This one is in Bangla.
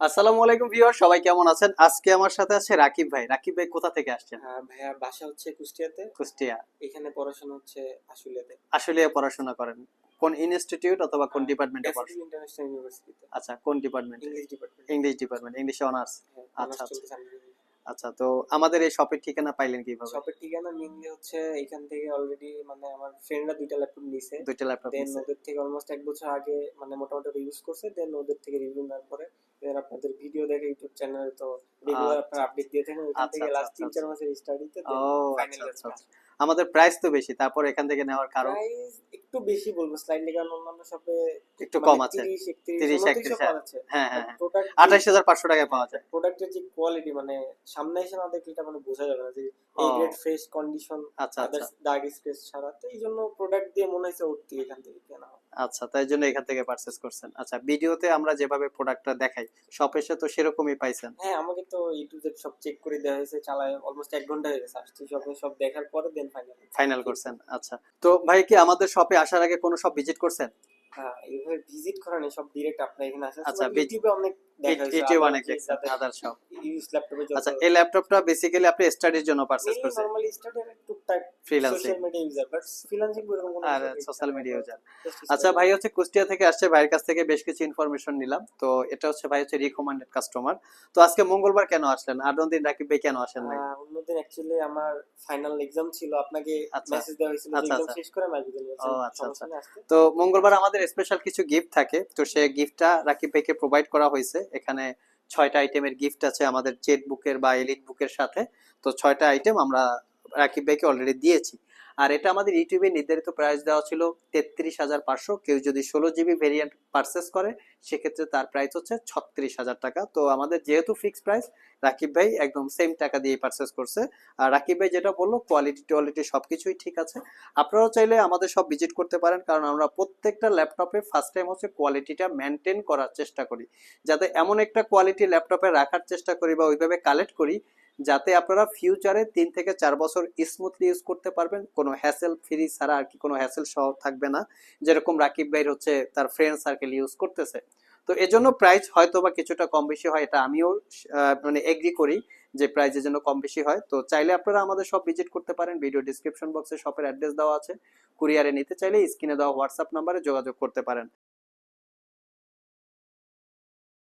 আসসালামু আলাইকুম ভিউয়ার সবাই কেমন আছেন? আজকে আমার সাথে আছে রাকিব ভাই। রাকিব ভাই কোথা থেকে আসছেন? আহ, ভাইয়া বাসা হচ্ছে কুষ্টিয়াতে। কুষ্টিয়া। এখানে পড়াশোনা হচ্ছে আশুলিয়াতে। আসলে পড়াশোনা করেন। কোন ইনস্টিটিউট অথবা কোন ডিপার্টমেন্টে পড়াশোনা? ইন্টারন্যাশনাল ইউনিভার্সিটিতে আচ্ছা কোন department English department English department ইংলিশে অনার্স আচ্ছা, আচ্ছা আচ্ছা তো আমাদের এই শপের ঠিকানা পাইলেন কীভাবে? শপের ঠিকানা মেইনলি হচ্ছে এখান থেকে অলরেডি মানে আমার ফ্রেন্ডরা দুইটা ল্যাপটপ নিছে। দুইটা ল্যাপটপ দেন ওদের থেকে অলমোস্ট এক বছর আগে মানে মোটামুটি ইউজ করছে দেন ওদের থেকে রিভিউ নেওয়ার পরে দেন আপনাদের ভিডিও দেখে ইউটিউব চ্যানেলে তো রেগুলার আচ্ছা, আপনারা আপডেট দিয়ে থাকেন ওখান আচ্ছা, থেকে আচ্ছা, লাস্ট তিন আচ্ছা, চার মাসের স্টাডিতে ফাইনাল আচ্ছা আচ্ছা আচ্ছা। আমাদের প্রাইস তো বেশি তারপর এখান থেকে নেওয়ার কারণ? প্রাইস একটু বেশি বলব স্লাইডলি কারণ অন্যান্য শপে একটু কম আছে। 30 30, 31 31 31 আছে। হ্যাঁ হ্যাঁ হ্যাঁ। প্রোডাক্ট আঠাশ হাজার পাঁচশো টাকায় পাওয়া যায়। প্রোডাক্টের যে কোয়ালিটি মানে সামনে এসে না দেখলে এটা মানে বোঝা যাবে না যে। এই গ্রেড ফ্রেশ কন্ডিশন আচ্ছা আচ্ছা। দাগ স্ক্র্যাচ ছাড়া। তো এই জন্য প্রোডাক্ট দিয়ে মনে হয়েছে উঠতি এখান থেকে কেনা। হয়। আচ্ছা তাই জন্য এখান থেকে পারচেজ করছেন। আচ্ছা ভিডিওতে আমরা যেভাবে প্রোডাক্টটা দেখাই শপ এসে তো সেরকমই পাইছেন। হ্যাঁ আমাকে তো ইউটিউবে সব চেক করে দেওয়া হয়েছে চালায় অলমোস্ট এক ঘণ্টা হয়ে গেছে। আসছি সব সব দেখার পরে দেন ফাইনাল ফাইনাল করছেন আচ্ছা। তো ভাই কি আমাদের শপে আসার আগে কোনো সব ভিজিট করছেন? হ্যাঁ এইভাবে ভিজিট করা নেই সব ডিরেক্ট আপনার এখানে আসে। আচ্ছা, ইউটিউবে অনেক দেখা অনেক দেখছেন আদার শপ ইউজ ল্যাপটপে আচ্ছা এই ল্যাপটপটা বেসিক্যালি আপনি স্টাডির জন্য পারচেজ করছেন। নরমালি স্টার্টের টুকটাক freelancing social media user but freelancing এরকম কোনো আর সোশ্যাল মিডিয়া ইউজার আচ্ছা ভাই হচ্ছে কুষ্টিয়া থেকে আসছে ভাইয়ের কাছ থেকে বেশ কিছু ইনফরমেশন নিলাম। তো এটা হচ্ছে ভাই হচ্ছে রিকমেন্ডেড কাস্টমার তো আজকে মঙ্গলবার কেন আসলেন? আর দিন রাকিব ভাই কেন আসেন নাই? অন্যদিন অ্যাকচুয়ালি আমার ফাইনাল এক্সাম ছিল। আপনাকে আচ্ছা। মেসেজ দেওয়া হয়েছিল আচ্ছা, এক্সাম আচ্ছা। শেষ করে আচ্ছা, আচ্ছা। তো মঙ্গলবার আমাদের স্পেশাল কিছু গিফট থাকে। তো সেই গিফটটা রাকিব ভাইকে প্রোভাইড করা হয়েছে। এখানে ছয়টা আইটেমের গিফট আছে আমাদের চেট বুকের বা এলিট বুকের সাথে। তো ছয়টা আইটেম আমরা রাকিব ভাইকে অলরেডি দিয়েছি। আর এটা আমাদের ইউটিউবে নির্ধারিত প্রাইস দেওয়া ছিল তেত্রিশ হাজার পাঁচশো। কেউ যদি ষোলো জিবি ভেরিয়েন্ট পারচেস করে, সেক্ষেত্রে তার প্রাইস হচ্ছে ছত্রিশ হাজার টাকা। তো আমাদের যেহেতু ফিক্সড প্রাইস রাকিব ভাই একদম সেম টাকা দিয়ে পারচেস করছে। আর রাকিব ভাই যেটা বলল কোয়ালিটি টোয়ালিটি সব কিছুই ঠিক আছে। আপনারাও চাইলে আমাদের সব ভিজিট করতে পারেন, কারণ আমরা প্রত্যেকটা ল্যাপটপে ফার্স্ট টাইম হচ্ছে কোয়ালিটিটা মেনটেন করার চেষ্টা করি। যাতে এমন একটা কোয়ালিটি ল্যাপটপে রাখার চেষ্টা করি বা ওইভাবে কালেক্ট করি যাতে আপনারা ফিউচারে তিন থেকে চার বছর স্মুথলি ইউজ করতে পারবেন। কোনো হ্যাসেল ফ্রি ছাড়া আর কি কোনো হ্যাসেল সহ থাকবে না। যেরকম রাকিব ভাইয়ের হচ্ছে তার ফ্রেন্ড সার্কেল ইউজ করতেছে। তো এজন্য প্রাইস হয়তো বা কিছুটা কম বেশি হয়, এটা আমিও মানে এগ্রি করি যে প্রাইসের জন্য কম বেশি হয়। তো চাইলে আপনারা আমাদের সব ভিজিট করতে পারেন। ভিডিও ডিসক্রিপশন বক্সে শপের অ্যাড্রেস দেওয়া আছে। কুরিয়ারে নিতে চাইলে স্ক্রিনে দেওয়া হোয়াটসঅ্যাপ নাম্বারে যোগাযোগ করতে পারেন।